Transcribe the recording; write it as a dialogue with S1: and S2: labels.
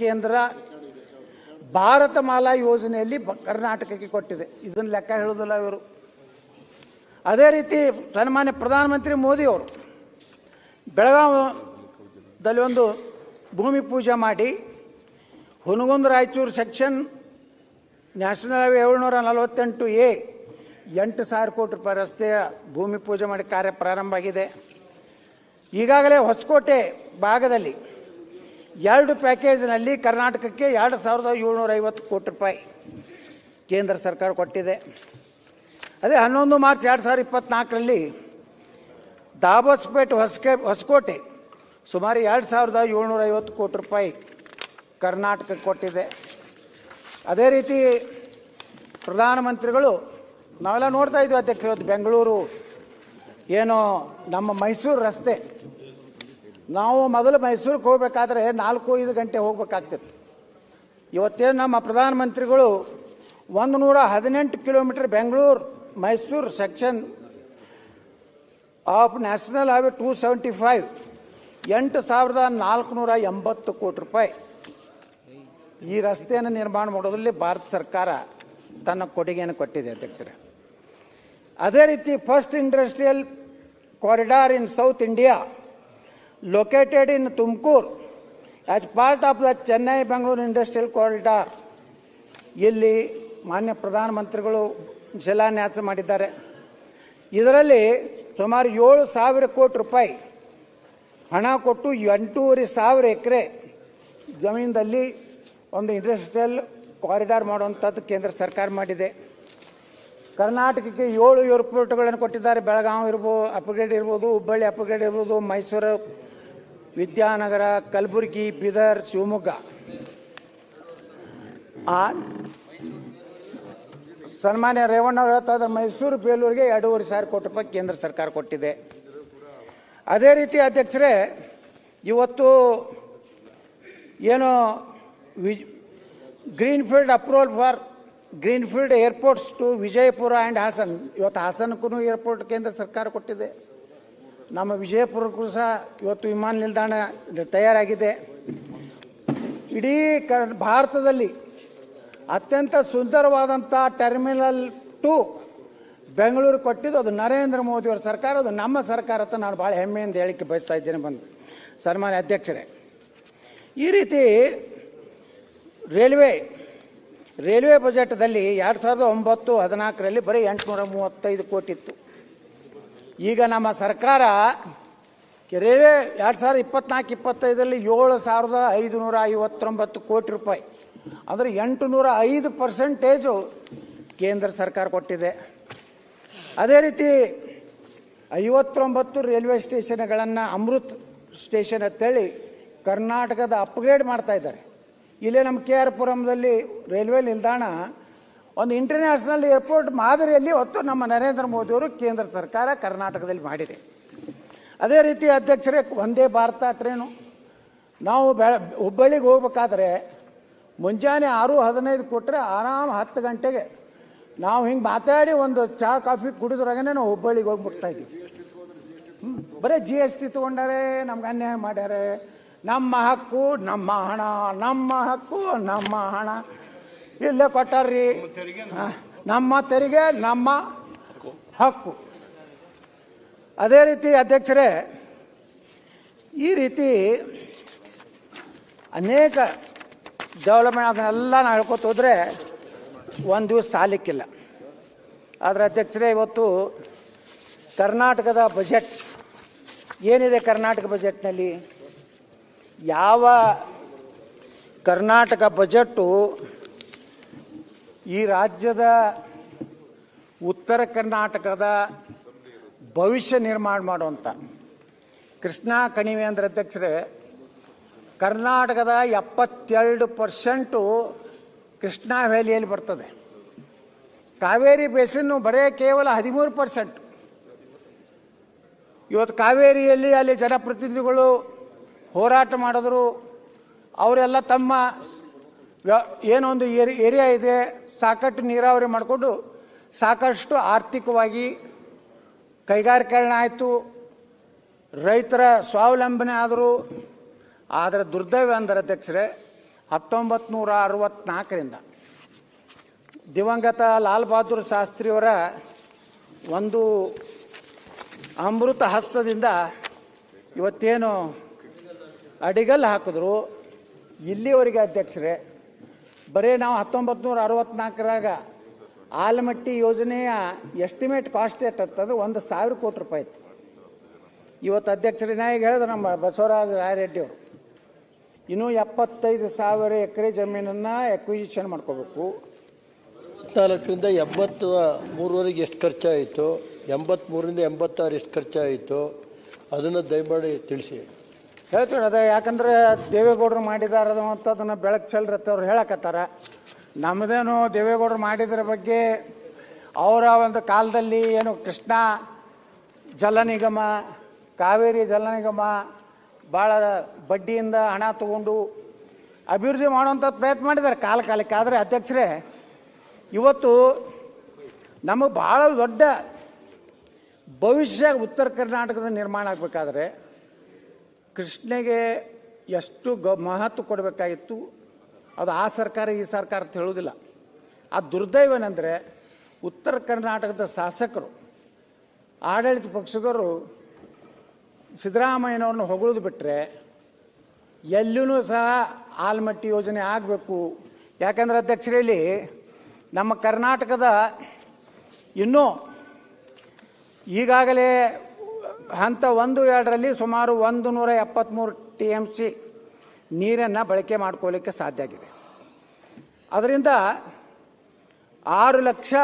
S1: ಕೇಂದ್ರ ಭಾರತ ಮಾಲಾ ಯೋಜನೆಯಲ್ಲಿ ಕರ್ನಾಟಕಕ್ಕೆ ಕೊಟ್ಟಿದೆ. ಇದನ್ನು ಲೆಕ್ಕ ಹೇಳೋದಿಲ್ಲ ಇವರು. ಅದೇ ರೀತಿ ಸನ್ಮಾನ್ಯ ಪ್ರಧಾನಮಂತ್ರಿ ಮೋದಿ ಅವರು ಬೆಳಗಾವದಲ್ಲಿ ಒಂದು ಭೂಮಿ ಪೂಜೆ ಮಾಡಿ Hungund Raichur section national highway ಏಳ್ನೂರ ನಲವತ್ತೆಂಟು ಎ ಎಂಟು ಸಾವಿರ ಕೋಟಿ ರೂಪಾಯಿ ರಸ್ತೆಯ ಭೂಮಿ ಪೂಜೆ ಮಾಡಿ ಕಾರ್ಯ ಪ್ರಾರಂಭ ಆಗಿದೆ. ಈಗಾಗಲೇ ಹೊಸಕೋಟೆ ಭಾಗದಲ್ಲಿ ಎರಡು ಪ್ಯಾಕೇಜ್ನಲ್ಲಿ ಕರ್ನಾಟಕಕ್ಕೆ ಎರಡು ಸಾವಿರದ ಏಳ್ನೂರ ಐವತ್ತು ಕೋಟಿ ರೂಪಾಯಿ ಕೇಂದ್ರ ಸರ್ಕಾರ ಕೊಟ್ಟಿದೆ. ಅದೇ ಹನ್ನೊಂದು ಮಾರ್ಚ್ ಎರಡು ಸಾವಿರದ ಇಪ್ಪತ್ನಾಲ್ಕರಲ್ಲಿ ದಾಬಸ್ಪೇಟ್ ಹೊಸಕೆ, ಹೊಸಕೋಟೆ ಸುಮಾರು ಎರಡು ಸಾವಿರದ ಏಳ್ನೂರ ಐವತ್ತು ಕೋಟಿ ರೂಪಾಯಿ ಕರ್ನಾಟಕಕ್ಕೆ ಕೊಟ್ಟಿದೆ. ಅದೇ ರೀತಿ ಪ್ರಧಾನಮಂತ್ರಿಗಳು, ನಾವೆಲ್ಲ ನೋಡ್ತಾ ಇದ್ವಿ ಅಧ್ಯಕ್ಷ ಇವತ್ತು ಬೆಂಗಳೂರು, ಏನೋ ನಮ್ಮ ಮೈಸೂರು ರಸ್ತೆ ನಾವು ಮೊದಲು ಮೈಸೂರಿಗೆ ಹೋಗ್ಬೇಕಾದ್ರೆ ನಾಲ್ಕು, ಐದು ಗಂಟೆ ಹೋಗ್ಬೇಕಾಗ್ತಿತ್ತು. ಇವತ್ತೇ ನಮ್ಮ ಪ್ರಧಾನಮಂತ್ರಿಗಳು ಒಂದು ನೂರ ಹದಿನೆಂಟು kilometre Bengaluru, Mysuru section of national highway two seventy five ಎಂಟು ಸಾವಿರದ ನಾಲ್ಕುನೂರ ಎಂಬತ್ತು ಕೋಟಿ ರೂಪಾಯಿ. ಈ ರಸ್ತೆಯನ್ನು ನಿರ್ಮಾಣ ಮಾಡೋದ್ರಲ್ಲಿ ಭಾರತ ಸರ್ಕಾರ ತನ್ನ ಕೊಡುಗೆಯನ್ನು ಕೊಟ್ಟಿದೆ ಅಧ್ಯಕ್ಷರೇ. ಅದೇ ರೀತಿ first industrial corridor in south India located in Tumakuru as part of the Chennai Bangalore Industrial Corridor. ಇಲ್ಲಿ ಮಾನ್ಯ ಪ್ರಧಾನಮಂತ್ರಿಗಳು ಶಿಲಾನ್ಯಾಸ ಮಾಡಿದ್ದಾರೆ. ಇದರಲ್ಲಿ ಸುಮಾರು ಏಳು ಸಾವಿರ ಕೋಟಿ ರೂಪಾಯಿ ಹಣ ಕೊಟ್ಟು ಎಂಟೂವರೆ ಸಾವಿರ ಎಕರೆ ಜಮೀನದಲ್ಲಿ ಒಂದು ಇಂಡಸ್ಟ್ರಿಯಲ್ ಕಾರಿಡಾರ್ ಮಾಡುವಂಥದ್ದು ಕೇಂದ್ರ ಸರ್ಕಾರ ಮಾಡಿದೆ. ಕರ್ನಾಟಕಕ್ಕೆ ಏಳು ಏರ್ಪೋರ್ಟ್ಗಳನ್ನು ಕೊಟ್ಟಿದ್ದಾರೆ. ಬೆಳಗಾವಿ ಇರ್ಬೋದು ಅಪ್ಗ್ರೇಡ್ ಇರ್ಬೋದು, ಹುಬ್ಬಳ್ಳಿ ಅಪ್ಗ್ರೇಡ್ ಇರ್ಬೋದು, ಮೈಸೂರು ವಿದ್ಯಾನಗರ, ಕಲಬುರಗಿ, ಬೀದರ್, ಶಿವಮೊಗ್ಗ. ಸನ್ಮಾನ್ಯ ರೇವಣ್ಣ ಅವರು ಹೇಳ್ತಾ ಇದ್ದಾರೆ, ಮೈಸೂರು, ಬೇಲೂರಿಗೆ ಎರಡೂವರೆ ಸಾವಿರ ಕೋಟಿ ರೂಪಾಯಿ ಕೇಂದ್ರ ಸರ್ಕಾರ ಕೊಟ್ಟಿದೆ. ಅದೇ ರೀತಿ ಅಧ್ಯಕ್ಷರೇ, ಇವತ್ತು ಏನು we greenfield approval for greenfield airports to Vijayapura and Hassan. ಇವತ್ತು ಹಾಸನಕ್ಕೂ ಏರ್ಪೋರ್ಟ್ ಕೇಂದ್ರ ಸರ್ಕಾರ ಕೊಟ್ಟಿದೆ. ನಮ್ಮ ವಿಜಯಪುರಕ್ಕೂ ಸಹ ಇವತ್ತು ವಿಮಾನ ನಿಲ್ದಾಣ ತಯಾರಾಗಿದೆ. ಇಡೀ ಭಾರತದಲ್ಲಿ ಅತ್ಯಂತ ಸುಂದರವಾದಂಥ ಟರ್ಮಿನಲ್ ಟು ಬೆಂಗಳೂರು ಕೊಟ್ಟಿದ್ದು ಅದು ನರೇಂದ್ರ ಮೋದಿಯವರ ಸರ್ಕಾರ, ಅದು ನಮ್ಮ ಸರ್ಕಾರ ಅಂತ ನಾನು ಭಾಳ ಹೆಮ್ಮೆಯಿಂದ ಹೇಳಿಕೆ ಬಯಸ್ತಾ ಇದ್ದೇನೆ ಬಂದು. ಸನ್ಮಾನ್ಯ ಅಧ್ಯಕ್ಷರೇ, ಈ ರೀತಿ ರೈಲ್ವೆ ರೈಲ್ವೆ ಬಜೆಟ್ದಲ್ಲಿ ಎರಡು ಸಾವಿರದ ಒಂಬತ್ತು ಹದಿನಾಲ್ಕರಲ್ಲಿ ಬರೀ ಎಂಟುನೂರ ಮೂವತ್ತೈದು ಕೋಟಿ ಇತ್ತು. ಈಗ ನಮ್ಮ ಸರ್ಕಾರ ರೈಲ್ವೆ ಎರಡು ಸಾವಿರದ ಇಪ್ಪತ್ನಾಲ್ಕು, ಇಪ್ಪತ್ತೈದರಲ್ಲಿ ಏಳು ಸಾವಿರದ ಐದುನೂರ ಐವತ್ತೊಂಬತ್ತು ಕೋಟಿ ರೂಪಾಯಿ. ಅಂದರೆ ಎಂಟು ನೂರ ಐದು ಪರ್ಸೆಂಟೇಜು ಕೇಂದ್ರ ಸರ್ಕಾರ ಕೊಟ್ಟಿದೆ. ಅದೇ ರೀತಿ ಐವತ್ತೊಂಬತ್ತು ರೈಲ್ವೆ ಸ್ಟೇಷನ್ಗಳನ್ನು ಅಮೃತ್ ಸ್ಟೇಷನ್ ಅಂತೇಳಿ ಕರ್ನಾಟಕದ ಅಪ್ಗ್ರೇಡ್ ಮಾಡ್ತಾ ಇದ್ದಾರೆ. ಇಲ್ಲೇ ನಮ್ಮ ಕೆ ಆರ್ ಪುರಂದಲ್ಲಿ ರೈಲ್ವೆ ನಿಲ್ದಾಣ ಒಂದು ಇಂಟರ್ನ್ಯಾಷನಲ್ ಏರ್ಪೋರ್ಟ್ ಮಾದರಿಯಲ್ಲಿ ಹೊತ್ತು ನಮ್ಮ ನರೇಂದ್ರ ಮೋದಿಯವರು ಕೇಂದ್ರ ಸರ್ಕಾರ ಕರ್ನಾಟಕದಲ್ಲಿ ಮಾಡಿದೆ. ಅದೇ ರೀತಿ ಅಧ್ಯಕ್ಷರೇ ಒಂದೇ ಭಾರತ ಟ್ರೇನು. ನಾವು ಬೆ ಹುಬ್ಬಳ್ಳಿಗೆ ಹೋಗ್ಬೇಕಾದ್ರೆ ಮುಂಜಾನೆ ಆರು ಹದಿನೈದು ಕೊಟ್ಟರೆ ಆರಾಮ್ ಹತ್ತು ಗಂಟೆಗೆ. ನಾವು ಹಿಂಗೆ ಮಾತಾಡಿ ಒಂದು ಚಹಾ, ಕಾಫಿ ಕುಡಿದ್ರಾಗನೇ ನಾವು ಹುಬ್ಬಳ್ಳಿಗೆ ಹೋಗ್ಬಿಡ್ತಾ ಇದ್ದೀವಿ. ಬರೀ ಜಿ ಎಸ್ ಟಿ ತೊಗೊಂಡಾರೆ, ನಮ್ಗೆ ಅನ್ಯಾಯ ಮಾಡ್ಯಾರೆ. ನಮ್ಮ ಹಕ್ಕು, ನಮ್ಮ ಹಣ, ನಮ್ಮ ಹಕ್ಕು, ನಮ್ಮ ಹಣ. ಇಲ್ಲೇ ಕೊಟ್ಟಾರ್ರಿ. ನಮ್ಮ ತೆರಿಗೆ, ನಮ್ಮ ಹಕ್ಕು. ಅದೇ ರೀತಿ ಅಧ್ಯಕ್ಷರೇ, ಈ ರೀತಿ ಅನೇಕ ಡೆವಲಪ್ಮೆಂಟ್ ಅದನ್ನೆಲ್ಲ ನಾವು ಹೇಳ್ಕೊತ ಹೋದ್ರೆ ಒಂದು ದಿವಸ ಸಾಲಿಕ್ಕಿಲ್ಲ. ಆದರೆ ಅಧ್ಯಕ್ಷರೇ, ಇವತ್ತು ಕರ್ನಾಟಕದ ಬಜೆಟ್ ಏನಿದೆ ಕರ್ನಾಟಕ ಬಜೆಟ್ನಲ್ಲಿ ಯಾವ ಕರ್ನಾಟಕ ಬಜೆಟ್ಟು ಈ ರಾಜ್ಯದ ಉತ್ತರ ಕರ್ನಾಟಕದ ಭವಿಷ್ಯ ನಿರ್ಮಾಣ ಮಾಡುವಂಥ ಕೃಷ್ಣಾ ಕಣಿವೆ ಅಂದ್ರೆ ಅಧ್ಯಕ್ಷರೇ, ಕರ್ನಾಟಕದ ಎಪ್ಪತ್ತೆರಡು ಪರ್ಸೆಂಟು ಕೃಷ್ಣಾ ವ್ಯಾಲಿಯಲ್ಲಿ ಬರ್ತದೆ. ಕಾವೇರಿ ಬೇಸಿನ್ನು ಬರೇ ಕೇವಲ ಹದಿಮೂರು ಪರ್ಸೆಂಟ್ ಇವತ್ತು ಕಾವೇರಿಯಲ್ಲಿ ಅಲ್ಲಿ ಜನಪ್ರತಿನಿಧಿಗಳು ಹೋರಾಟ ಮಾಡಿದ್ರು, ಅವರೆಲ್ಲ ತಮ್ಮ ಏನೊಂದು ಏರಿ, ಏರಿಯಾ ಇದೆ, ಸಾಕಷ್ಟು ನೀರಾವರಿ ಮಾಡಿಕೊಂಡು ಸಾಕಷ್ಟು ಆರ್ಥಿಕವಾಗಿ ಕೈಗಾರಿಕರಣ ಆಯಿತು. ರೈತರ ಸ್ವಾವಲಂಬನೆ ಆದರು, ಆದರೆ ದುರ್ದೈವ ಅಂದರೆ ಅಧ್ಯಕ್ಷರೇ ಹತ್ತೊಂಬತ್ತು ನೂರ ಅರವತ್ನಾಲ್ಕರಿಂದ ದಿವಂಗತ ಲಾಲ್ ಬಹದ್ದೂರ್ ಶಾಸ್ತ್ರಿಯವರ ಒಂದು ಅಮೃತ ಹಸ್ತದಿಂದ ಇವತ್ತೇನು ಅಡಿಗಲ್ಲು ಹಾಕಿದ್ರು. ಇಲ್ಲಿವರೆಗೆ ಅಧ್ಯಕ್ಷರೇ ಬರೀ ನಾವು ಹತ್ತೊಂಬತ್ತು ನೂರ ಅರವತ್ನಾಲ್ಕರಾಗ ಆಲಮಟ್ಟಿ ಯೋಜನೆಯ ಎಸ್ಟಿಮೇಟ್ ಕಾಸ್ಟ್ ಎಷ್ಟಂತಂದ್ರೆ ಒಂದು ಸಾವಿರ ಕೋಟಿ ರೂಪಾಯಿ ಇತ್ತು. ಇವತ್ತು ಅಧ್ಯಕ್ಷರ ನಾಯಿಗೆ ಹೇಳಿದ್ರು ನಮ್ಮ ಬಸವರಾಜ ರಾಯರೆಡ್ಡಿ ಅವರು, ಇನ್ನೂ ಎಪ್ಪತ್ತೈದು ಸಾವಿರ ಎಕರೆ ಜಮೀನನ್ನು ಎಕ್ವಿಜಿಷನ್ ಮಾಡ್ಕೋಬೇಕು.
S2: ಲಕ್ಷದಿಂದ ಎಂಬತ್ತು ಮೂರುವರೆಗೆ ಎಷ್ಟು ಖರ್ಚಾಯಿತು, ಎಂಬತ್ಮೂರರಿಂದ ಎಂಬತ್ತಾರು ಎಷ್ಟು ಖರ್ಚಾಯಿತು, ಅದನ್ನು ದಯಮಾಡಿ ತಿಳಿಸಿ.
S1: ಹೇಳ್ತೀವಿ ಅದೇ ಯಾಕಂದ್ರೆ ದೇವೇಗೌಡರು ಮಾಡಿದಾರ ಅದನ್ನ ಬೆಳಕು ಚೆಲ್ರತ್ತೆ ಅವ್ರು ಹೇಳಕತ್ತಾರ. ನಮ್ಮದೇನು ದೇವೇಗೌಡರು ಮಾಡಿದ್ರ ಬಗ್ಗೆ ಅವರ ಒಂದು ಕಾಲದಲ್ಲಿ ಏನು ಕೃಷ್ಣ ಜಲ ನಿಗಮ, ಕಾವೇರಿ ಜಲ ನಿಗಮ ಭಾಳ ಬಡ್ಡಿಯಿಂದ ಹಣ ತಗೊಂಡು ಅಭಿವೃದ್ಧಿ ಮಾಡುವಂಥ ಪ್ರಯತ್ನ ಮಾಡಿದ್ದಾರೆ ಕಾಲ ಕಾಲಕ್ಕೆ. ಆದರೆ ಅಧ್ಯಕ್ಷರೇ, ಇವತ್ತು ನಮಗೆ ಭಾಳ ದೊಡ್ಡ ಭವಿಷ್ಯ ಉತ್ತರ ಕರ್ನಾಟಕದ ನಿರ್ಮಾಣ ಆಗಬೇಕಾದ್ರೆ ಕೃಷ್ಣಗೆ ಎಷ್ಟು ಗ, ಮಹತ್ವ ಕೊಡಬೇಕಾಗಿತ್ತು, ಅದು ಆ ಸರ್ಕಾರ, ಈ ಸರ್ಕಾರ ಅಂತ ಹೇಳುವುದಿಲ್ಲ. ಆ ದುರ್ದೈವನಂದರೆ ಉತ್ತರ ಕರ್ನಾಟಕದ ಶಾಸಕರು, ಆಡಳಿತ ಪಕ್ಷದವರು ಸಿದ್ದರಾಮಯ್ಯನವ್ರನ್ನ ಹೊಗಳೋದು ಬಿಟ್ಟರೆ ಎಲ್ಲೂ ಸಹ ಆಲ್ಮಟ್ಟಿ ಯೋಜನೆ ಆಗಬೇಕು. ಯಾಕಂದ್ರೆ ಅಧ್ಯಕ್ಷರಲ್ಲಿ ನಮ್ಮ ಕರ್ನಾಟಕದ ಇನ್ನೂ ಈಗಾಗಲೇ ಹಂತ ಒಂದು ಎರಡರಲ್ಲಿ ಸುಮಾರು ಒಂದು ನೂರ ಎಪ್ಪತ್ತ್ಮೂರು ಟಿ ಎಂ ಸಿ ನೀರನ್ನು ಬಳಕೆ ಮಾಡ್ಕೊಳ್ಳಿಕ್ಕೆ ಸಾಧ್ಯ ಆಗಿದೆ. ಅದರಿಂದ ಆರು ಲಕ್ಷ